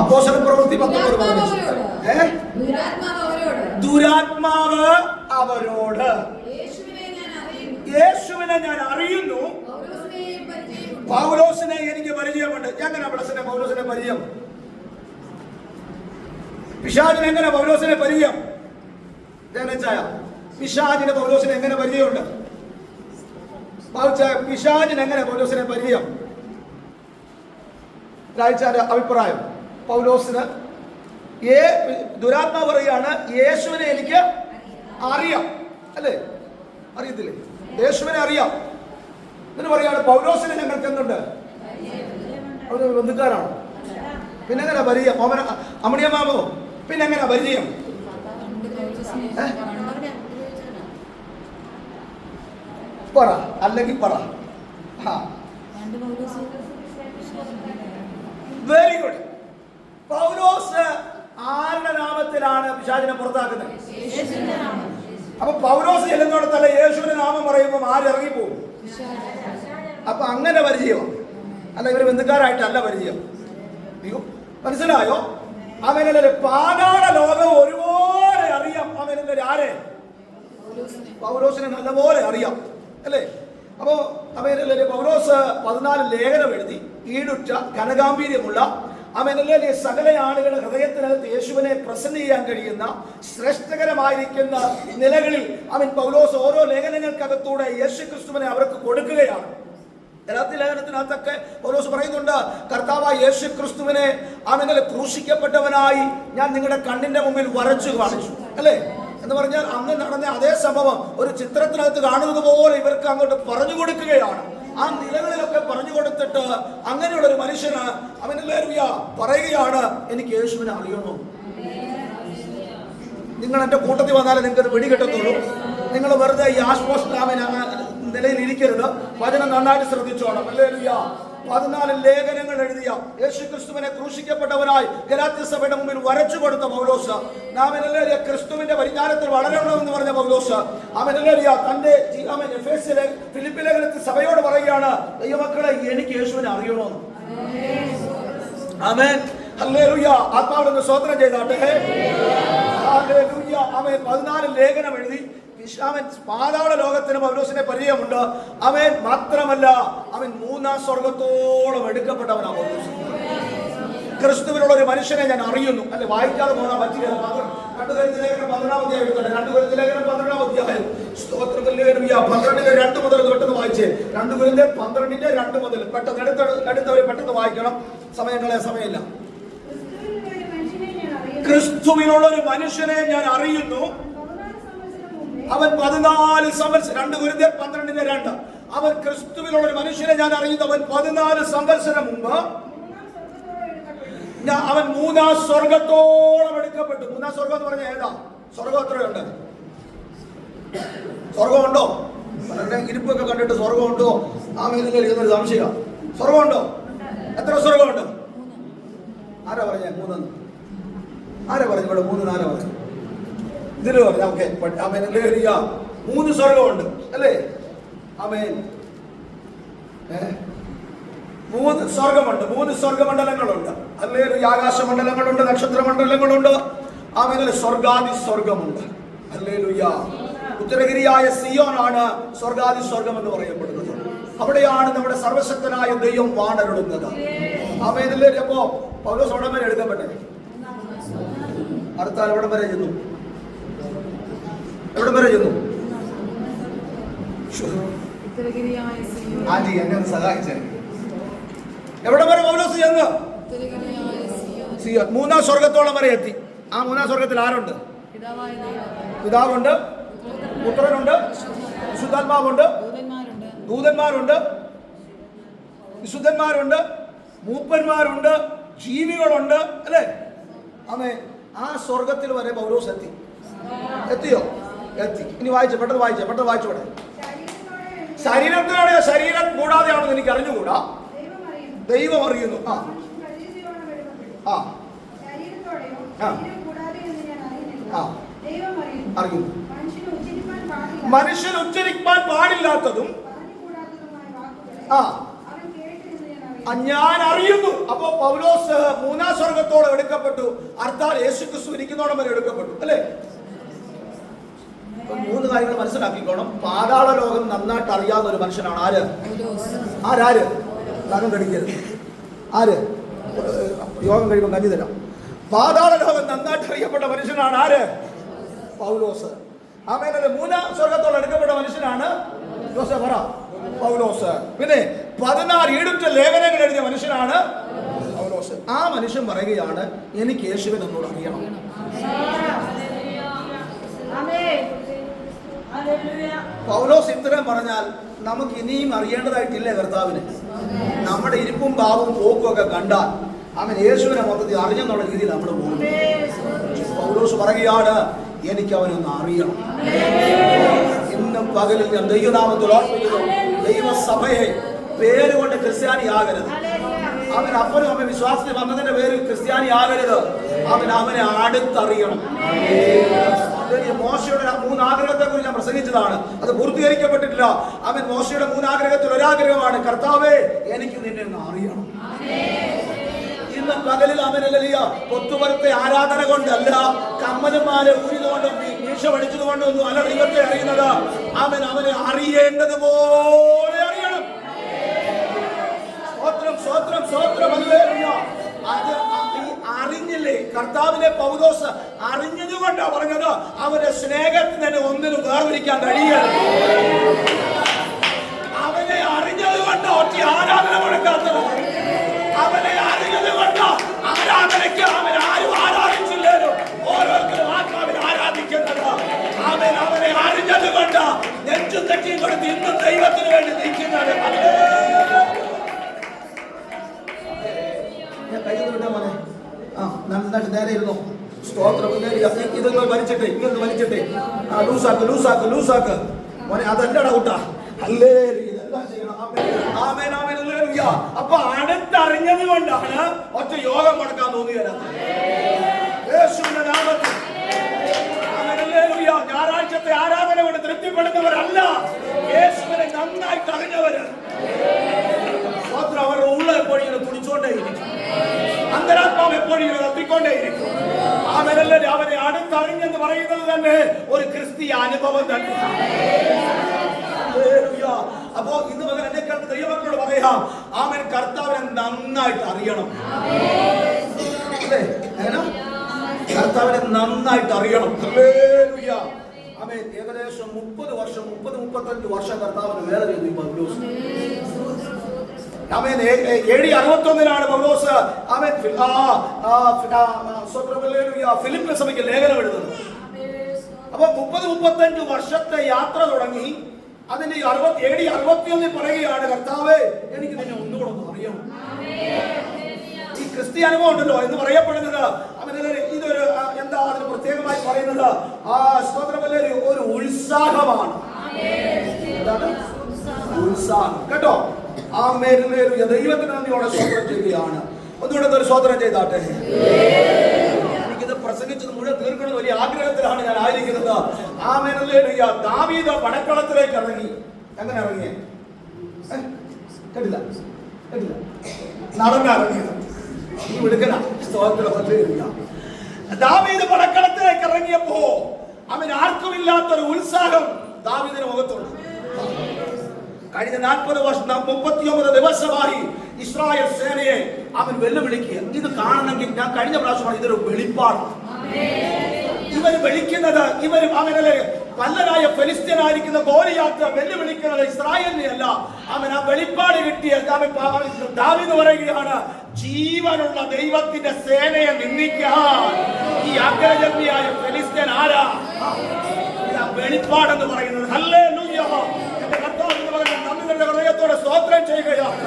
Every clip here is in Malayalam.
അപ്പോസല പ്രവൃത്തി പത്തൊമ്പത് ദുരാത്മാവ് അവരോട്. യേശുവിനെ ഞാൻ അറിയുന്നു. പൗലോസിനെ എനിക്ക് പരിചയമുണ്ട്. എങ്ങനെ പൗലോസിനെ പൗലോസിനെ പരിചയം? പിശാചിന് എങ്ങനെ പൗലോസിനെ പരിചയം? ധ്യാനച്ചായ പിശാചിന് പൗലോസിനെ എങ്ങനെ പരിചയമുണ്ട്? പിശാചിന് എങ്ങനെ പൗലോസിനെ പരിചയം? രാജാന്റെ അഭിപ്രായം. പൗലോസിന് ഏ ദുരാത്മാവ് പറയാണ് യേശുവിനെ എനിക്ക് അറിയാം. അല്ലേ? അറിയത്തില്ലേ? യേശുവിനെ അറിയാം. എന്നിട്ട് പറയാണ് പൗലോസിനെ ഞങ്ങൾക്ക് എന്തുണ്ട്? അവന് ബന്ധുക്കാരാണോ. പിന്നെ എങ്ങനെ പരിചയം? ഓമന അമണിയമാവോ പിന്നെ എങ്ങനെ പരിചയം പറ. അല്ലെങ്കിൽ പറ. ആ വെരി ഗുഡ് പൗലോസ് ആരുടെ നാമത്തിലാണ് പിശാചിനെ പുറത്താക്കുന്നത്. അപ്പൊ പൗലോസ് ചെല്ലുന്നിടത്തല്ല യേശുവിന്റെ നാമം പറയുമ്പോൾ ആര് പോകും അപ്പൊ അങ്ങനെ പരിചയം. അല്ല ഇവർ ബന്ധുക്കാരായിട്ടല്ല പരിചയം. മനസ്സിലായോ? അവനല്ലേ പാതാള ലോകം ഒരുപോലെ അറിയാം അവനല്ലേ ആരെ? പൗലോസിനെ നല്ലപോലെ അറിയാം. അല്ലേ? അപ്പോ അവനല്ലേ പൗലോസ് പതിനാല് ലേഖനം എഴുതി ഈടുറ്റ ഘനഗാംഭീര്യമുള്ള അവനല്ലേ സകല ആളുകളുടെ ഹൃദയത്തിനകത്ത് യേശുവിനെ പ്രസന്റ് ചെയ്യാൻ കഴിയുന്ന ശ്രേഷ്ഠകരമായിരിക്കുന്ന നിലകളിൽ അവൻ പൗലോസ് ഓരോ ലേഖനങ്ങൾക്കകത്തൂടെ യേശു ക്രിസ്തുവിനെ അവർക്ക് കൊടുക്കുകയാണ്. എല്ലാത്തി ലേഖനത്തിനകത്തൊക്കെ പൗലോസ് പറയുന്നുണ്ട് കർത്താവായ യേശു ക്രിസ്തുവിനെ അവനെ ക്രൂശിക്കപ്പെട്ടവനായി ഞാൻ നിങ്ങളുടെ കണ്ണിന്റെ മുമ്പിൽ വരച്ചു കാണിച്ചു. അല്ലേ? എന്ന് പറഞ്ഞാൽ അന്ന് നടന്ന അതേ സംഭവം ഒരു ചിത്രത്തിനകത്ത് കാണുന്നത് പോലെ ഇവർക്ക് അങ്ങോട്ട് പറഞ്ഞു കൊടുക്കുകയാണ്. ആ നിലകളിലൊക്കെ പറഞ്ഞു കൊടുത്തിട്ട് അങ്ങനെയുള്ള ഒരു മനുഷ്യന് അവനെല്ലാവരും പറയുകയാണ് എനിക്ക് യേശുവിനെ അറിയണോ നിങ്ങൾ എന്റെ കൂട്ടത്തിൽ വന്നാലേ നിങ്ങൾക്ക് അത് പിടികിട്ടത്തുള്ളൂ നിങ്ങൾ വെറുതെ ഈ ആശ്വാസ നിലയിൽ ഇരിക്കരുത് വചനം നന്നായിട്ട് ശ്രദ്ധിച്ചോണം. അല്ലേ പതിനാല് ലേഖനങ്ങൾ എഴുതിയ യേശു ക്രിസ്തുവിനെ ക്രൂശിക്കപ്പെട്ടവനായി ഗലാത്യസഭയുടെ മുമ്പിൽ വരച്ചു കൊടുത്ത പൗലോസ് നാം എല്ലാവരും ക്രിസ്തുവിന്റെ പരിജ്ഞാനത്തിൽ വളരണമെന്ന് പറഞ്ഞ പൗലോസ് അവനല്ലേ തന്റെ ഫിലിപ്പി ലേഖനത്തിൽ സഭയോട് പറയുകയാണ് ദൈവമക്കളെ എനിക്ക് യേശുവിനെ അറിയണമെന്ന്. ആമേൻ ഹല്ലേലൂയ സ്വാതന്ത്ര്യം ചെയ്താട്ടെ. അവൻ പതിനാല് ലേഖനം എഴുതി അവൻ പാതാള ലോകത്തിന് പൗലോസിനെ പരിചയമുണ്ട്. അവൻ മാത്രമല്ല അവൻ മൂന്നാം സ്വർഗത്തോളം എടുക്കപ്പെട്ടവനാ പൗലോസ്. ക്രിസ്തുവിനുള്ള ഒരു മനുഷ്യനെ ഞാൻ അറിയുന്നു. അല്ലെ വായിക്കാതെ പോകാൻ പറ്റില്ല. രണ്ടു കരുത്ത് ലേഖനം പന്ത്രണ്ടാം അധ്യായം എടുക്കട്ടെ. രണ്ടു കരുത്ത് ലേഖനം പന്ത്രണ്ടാം അധ്യായം. സ്തോത്രത്തിൽ പന്ത്രണ്ടിന്റെ രണ്ട് മുതൽ പെട്ടെന്ന് വായിച്ചേ. രണ്ടു കുരിന്തെ പന്ത്രണ്ടിന്റെ രണ്ട് മുതൽ. പെട്ടെന്ന് എടുത്ത എടുത്തവർ പെട്ടെന്ന് വായിക്കണം. സമയങ്ങളെ സമയമില്ല. ക്രിസ്തുവിനുള്ള ഒരു മനുഷ്യനെ ഞാൻ അറിയുന്നു. അവൻ പതിനാല് സംവത്സരം രണ്ട് ഗുരുതേ പന്ത്രണ്ടിന്റെ രണ്ട്. അവൻ ക്രിസ്തുവിലുള്ള ഒരു മനുഷ്യനെ ഞാൻ അറിയുന്നു. അവൻ പതിനാല് സംവത്സരം മുമ്പ് അവൻ മൂന്നാം സ്വർഗത്തോളം എടുക്കപ്പെട്ടു. മൂന്നാം സ്വർഗം എന്ന് പറഞ്ഞാൽ ഏതാ? സ്വർഗം എത്രയുണ്ട്? സ്വർഗമുണ്ടോ? ഇരിപ്പൊക്കെ കണ്ടിട്ട് സ്വർഗമുണ്ടോ? ആ മേലിൽ ഇരിക്കുന്നൊരു സംശയം. സ്വർഗമുണ്ടോ? എത്ര സ്വർഗമുണ്ട്? ആരാ പറഞ്ഞേ? മൂന്നെന്ന് ആരാ പറഞ്ഞു? ഇവിടെ മൂന്ന് നാലാ പറഞ്ഞു? ഇതിൽ പറഞ്ഞു മൂന്ന് സ്വർഗമുണ്ട് അല്ലേ? അമേൻ? മൂന്ന് സ്വർഗമുണ്ട് മൂന്ന് സ്വർഗമണ്ഡലങ്ങളുണ്ട് അല്ലേ ആകാശമണ്ഡലങ്ങളുണ്ട് നക്ഷത്രമണ്ഡലങ്ങളുണ്ട്. ആമേനല്ലേ സ്വർഗാദി സ്വർഗമുണ്ട് അല്ലേ ഉത്തരഗിരിയായ സിയോനാണ് സ്വർഗാദി സ്വർഗം എന്ന് പറയപ്പെടുന്നത്. അവിടെയാണ് നമ്മുടെ സർവശക്തനായ ദൈവം വാണരുടുന്നത് അമേനല്ലേ അപ്പോ പൗലോസ് ഉടൻ വരെ എടുക്കപ്പെട്ടത് അടുത്താൽ വരെ ചെന്നു എവിടം വരെ ചെന്നു? ആന്റി എന്നെ ഒന്ന് സഹായിച്ചേ. എവിടെ വരെ പൗലോസ് ചെന്ന്. മൂന്നാം സ്വർഗത്തോളം വരെ എത്തി. ആ മൂന്നാം സ്വർഗത്തിൽ ആരുണ്ട്? പിതാവുണ്ട്. പുത്രനുണ്ട്. വിശുദ്ധാത്മാവുണ്ട്. ദൂതന്മാരുണ്ട്. വിശുദ്ധന്മാരുണ്ട്. മൂപ്പന്മാരുണ്ട്. ജീവികളുണ്ട്. അല്ലേ? അമ്മേ ആ സ്വർഗത്തിൽ വരെ പൗലോസ് എത്തി. എത്തിയോ? എത്തി. ഇനി വായിച്ചു പെട്ടെന്ന് വായിച്ചു പെട്ടെന്ന് വായിച്ചോടെ വിടേ ശരീരത്തിലാണ് ശരീരം കൂടാതെയാണെന്ന് എനിക്ക് അറിഞ്ഞുകൂടാ? ദൈവം അറിയുന്നു. ആ. ആ. അറിയുന്നു. മനുഷ്യൻ ഉച്ചരിക്കാൻ പാടില്ലാത്തതും ആ. ഞാൻ അറിയുന്നു. അപ്പോ പൗലോസ് മൂന്നാം സ്വർഗത്തോടെ എടുക്കപ്പെട്ടു. അർത്ഥാൽ യേശു ക്രിസ്തു ഇരിക്കുന്നോടം വരെ എടുക്കപ്പെട്ടു. അല്ലേ? മൂന്ന് കാര്യങ്ങൾ മനസ്സിലാക്കിക്കോണം. പാതാള ലോകം നന്നായിട്ട് അറിയാവുന്ന ഒരു മനുഷ്യനാണ് ആര്? ആരാര്? നഖം കടിക്കരുത് ആര്? യോഗം കഴിയുമ്പോൾ കഞ്ഞി തരാം. പാതാള ലോകം നന്നായിട്ട് അറിയപ്പെട്ട മനുഷ്യനാണ് ആര്? പൗലോസ്. ആമേനല്ലേ മൂന്നാം സ്വർഗത്തോളം എടുക്കപ്പെട്ട മനുഷ്യനാണ് പറ. പൗലോസ്. പിന്നെ പതിനാറ് ഈടുറ്റ ലേഖനങ്ങൾ എഴുതിയ മനുഷ്യനാണ് പൗലോസ്. ആ മനുഷ്യൻ പറയുകയാണ് എനിക്ക് ഒന്നുകൂടെ അറിയണം. പൗലോസ് ഇത്രയും പറഞ്ഞാൽ നമുക്ക് ഇനിയും അറിയേണ്ടതായിട്ടില്ലേ കർത്താവിന്. നമ്മുടെ ഇരിപ്പും ഭാവവും പോക്കും ഒക്കെ കണ്ടാൽ അവൻ യേശുവിനെ മൊത്തത്തിൽ അറിഞ്ഞെന്നുള്ള രീതിയിൽ നമ്മൾ പോകും. പൗലോസ് പറയുകയാണ് എനിക്ക് അവനൊന്ന് അറിയണം. ഇന്നും പകലിൽ ഞാൻ ദൈവനാമത്തിൽ ഓർമ്മിക്കുന്നു ദൈവസഭയെ പേരുകൊണ്ട് ക്രിസ്ത്യാനി ആകരുത്. അവൻ അപ്പനും അമ്മ വിശ്വാസത്തിൽ വന്നതിന്റെ പേരിൽ ക്രിസ്ത്യാനി ആകരുത്. അവൻ അവനെ അടുത്തറിയണം. മോശയുടെ മൂന്നാഗ്രഹത്തെ കുറിച്ച് ഞാൻ പ്രസംഗിച്ചതാണ്. അത് പൂർത്തീകരിക്കപ്പെട്ടിട്ടില്ല. അവൻ മോശയുടെ മൂന്ന് ആഗ്രഹത്തിൽ ഒരാഗ്രഹമാണ്. കർത്താവേ എനിക്ക് നിന്നെ ഒന്ന് അറിയണം. ഇന്ന് പകലിൽ അവനല്ലിയ പൊത്തുപുറത്തെ ആരാധന കൊണ്ടല്ല കമ്മലന്മാരെ ഊരിതുകൊണ്ടും മീശ പഠിച്ചതുകൊണ്ടും അല്ല ദൈവത്തെ അറിയുന്നത്. അവൻ അവനെ അറിയേണ്ടത് പോലെ അറിയണം. സ്വത്രം സ്വത്രം സ്വത്രം ഹല്ലേലൂയ. അത് അറിഞ്ഞില്ലേ? കർത്താവിനെ പൗലോസ് അറിഞ്ഞതുകൊണ്ടാ പറഞ്ഞത് അവന്റെ സ്നേഹത്തിന് തന്നെ ഒന്നിനും വേർതിരിക്കാൻ കഴിയണം അവനെ അറിഞ്ഞത് ഒറ്റ ആരാധന കൊടുക്കാത്തത്. അവനെ അറിഞ്ഞത് കൊണ്ട് ആരാധനയ്ക്ക് അവൻ ആരും ആരാധിച്ചില്ലല്ലോ ഓരോരുത്തരും ആത്മാവിനെ ആരാധിക്കുന്നത്. അവൻ അവനെ അറിഞ്ഞത് കൊണ്ട് നെഞ്ചും തെറ്റിയും കൊടുത്ത് ഇന്നും ദൈവത്തിന് വേണ്ടി നിൽക്കുന്നത്. നന്നായിട്ട് നേരെ ഇരുന്നോ? സ്തോത്രം. ഇതൊന്ന് വലിച്ചിട്ടെ ഇങ്ങനെ വലിച്ചിട്ടെ. ലൂസാക്ക് ലൂസാക്ക് ലൂസാക്ക്. മോനെ അതല്ലടാ കൂട്ടാ. അല്ലേ. അപ്പൊ അടുത്തറിഞ്ഞത് കൊണ്ടാണ് ഒറ്റ യോഗം മുടക്കാൻ തോന്നിയത്. യേശുവിന്റെ നാമത്തിൽ. ഞായറാഴ്ചത്തെ ആരാധന കൊണ്ട് തൃപ്തിപ്പെടുന്നവരല്ല. യേശുവിനെ നന്നായി അറിഞ്ഞവര്. ഇങ്ങനെ തപ്പിക്കൊണ്ടേയിരിക്കും അവരെല്ലാം അവനെ അടുത്തറിഞ്ഞെന്ന് പറയുന്നത് തന്നെ ഒരു ക്രിസ്തീയ അനുഭവം തന്നെ. അപ്പോ ഇന്ന് മകൻ എന്നെ കണ്ട് ദൈവമക്കളോട് പറയാം ആമൻ കർത്താവിനെ നന്നായിട്ട് അറിയണം. കർത്താവിനെ നന്നായിട്ട് അറിയണം. ആമേൻ. ഏകദേശം മുപ്പത് വർഷം മുപ്പത് മുപ്പത്തഞ്ച് വർഷം കർത്താവിന് വേറെ ചെയ്തു പൗലോസ്. ഏ- എ അറുപത്തൊന്നിനാണ് പൗലോസ്. ആമേൻ. ഫി- ആ, ആ, ഫി- ആ, ആ, സ്വന്തം ഹല്ലേലൂയ. ഫിലിപ്പിയ സഭയ്ക്ക് ലേഖനം എഴുതുന്നത് അപ്പൊ മുപ്പത് മുപ്പത്തഞ്ച് വർഷത്തെ യാത്ര തുടങ്ങി അതിന്റെ അറുപത്തി എ അറുപത്തിയൊന്നിൽ പറയുകയാണ് കർത്താവ് എനിക്ക് നിന്നെ ഒന്നുകൂടെ ഒന്ന് അറിയാം ഈ ക്രിസ്ത്യ അനുഭവം ഉണ്ടല്ലോ എന്ന് പറയപ്പെടുന്നത്. ഇതൊരു എന്താ അതിന് പ്രത്യേകമായി പറയുന്നത്? ആ സ്തോത്രമല്ലേ ഒരു ഉത്സാഹമാണ്. ഉത്സാഹം. കേട്ടോ? ആ സ്വതന്ത്രം ചെയ്യുകയാണ്. ഒന്നുകൂടെ ഒരു സ്വതന്ത്രം ചെയ്താട്ടെ? വലിയ ആഗ്രഹത്തിലാണ് ഞാൻ എങ്ങനെ കേട്ടില്ല. കേട്ടില്ല. ഈ സ്തോത്രം ഇറങ്ങിയപ്പോ അവൻ ആർക്കുമില്ലാത്തൊരു ഉത്സാഹം ദാവീദിന് മുഖത്തുണ്ട്. കഴിഞ്ഞ നാൽപ്പത് വർഷം മുപ്പത്തിയൊമ്പത് ദിവസമായി ഇസ്രായേൽ സേനയെ അവൻ വെല്ലുവിളിക്കുക. ഇത് കാണണമെങ്കിൽ ഞാൻ കഴിഞ്ഞ പ്രാവശ്യമാണ് ഇതൊരു വെളിപ്പാട്. ഇവർ വിളിക്കുന്നത് ഇവർ അവനല്ലേ പല്ലരായ ഫെലിസ്ത്യനായിരിക്കുന്ന ഗോലിയാത്ത് വെല്ലുവിളിക്കുന്നത് ഇസ്രായേലിനെ അല്ല. അവൻ ആ വെളിപ്പാട് കിട്ടിയ പറയുകയാണ് ജീവനുള്ള ദൈവത്തിന്റെ സേനയെ നിന്ദിക്കാൻ ഈ അഗ്രജന്മിയായ ഫെലിസ്ത്യൻ ആരാ? വെളിപ്പാടെന്ന് പറയുന്നത്. ഹല്ലേലൂയ എന്റെ കർത്താവ് എന്ന് പറയുന്നത് നന്ദി ഹൃദയത്തോടെ സ്തോത്രം ചെയ്യുകയാണ്.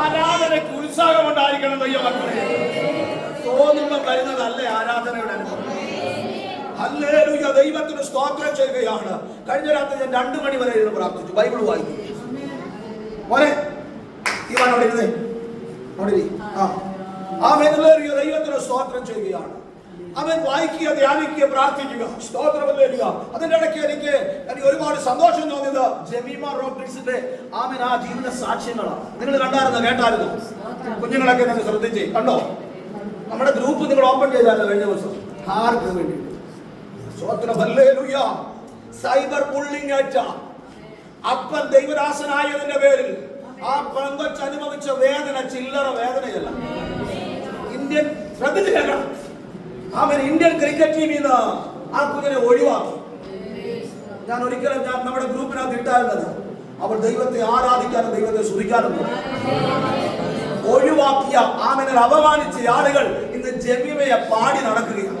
ആരാധനയ്ക്ക് ഉത്സാഹം ഉണ്ടായിരിക്കണം ദൈവമക്കളെ മക്കളെ. തോന്നുമ്പോൾ വരുന്നതല്ല ആരാധനയുടെ അനുഭവം. ദൈവത്തിന് സ്തോത്രം ചെയ്യുകയാണ്. കഴിഞ്ഞ രാത്രി ഞാൻ രണ്ടു മണി വരെ ഇരുന്ന് പ്രാർത്ഥിച്ചു. ബൈബിൾ വായിച്ചു. പോലെ ഇവൻ അവിടെ ഇരി. ആ. ആ ദൈവത്തിന് സ്തോത്രം ചെയ്യുകയാണ്. അവൻ വായിക്കുക ധ്യാനിക്കുക പ്രാർത്ഥിക്കുക. സ്തോത്രം ഹല്ലേലൂയ അതിന്റെ ഇടയ്ക്ക് എനിക്ക് എനിക്ക് ഒരുപാട് സന്തോഷം തോന്നിയത് ജമീമ റോബ്രിക്സിന്റെ ആമൻ ആ ജീവിത സാക്ഷ്യങ്ങളാണ്. നിങ്ങൾ കണ്ടായിരുന്നോ? കേട്ടായിരുന്നു? കുഞ്ഞുങ്ങളൊക്കെ നിങ്ങൾ ശ്രദ്ധിച്ച്. കണ്ടോ? നമ്മുടെ ഗ്രൂപ്പ് നിങ്ങൾ ഓപ്പൺ ചെയ്തായിരുന്നു കഴിഞ്ഞ ദിവസം? ആർക്ക് വേണ്ടി? സൈബർ ബുള്ളിംഗ് ഏറ്റ അപ്പൻ ദൈവദാസനായതിന്റെ പേരിൽ ആ പെങ്കൊച്ച് അനുഭവിച്ച വേദന ചില്ലറ വേദനയല്ല. ഇന്ത്യൻ ശ്രദ്ധിച്ചു കേൾക്കണം. അവൻ ഇന്ത്യൻ ക്രിക്കറ്റ് ടീമിൽ നിന്ന് ആ കുഞ്ഞിനെ ഒഴിവാക്കി. ഞാൻ ഒരിക്കലും ഞാൻ നമ്മുടെ ഗ്രൂപ്പിനകത്ത് ഇട്ടായിരുന്നത്. അവൾ ദൈവത്തെ ആരാധിക്കാനും ദൈവത്തെ സ്തുതിക്കാനും. ഒഴിവാക്കിയ ആമനെ അപമാനിച്ച ആളുകൾ ഇന്ന് ജമീമയെ പാടി നടക്കുകയാണ്.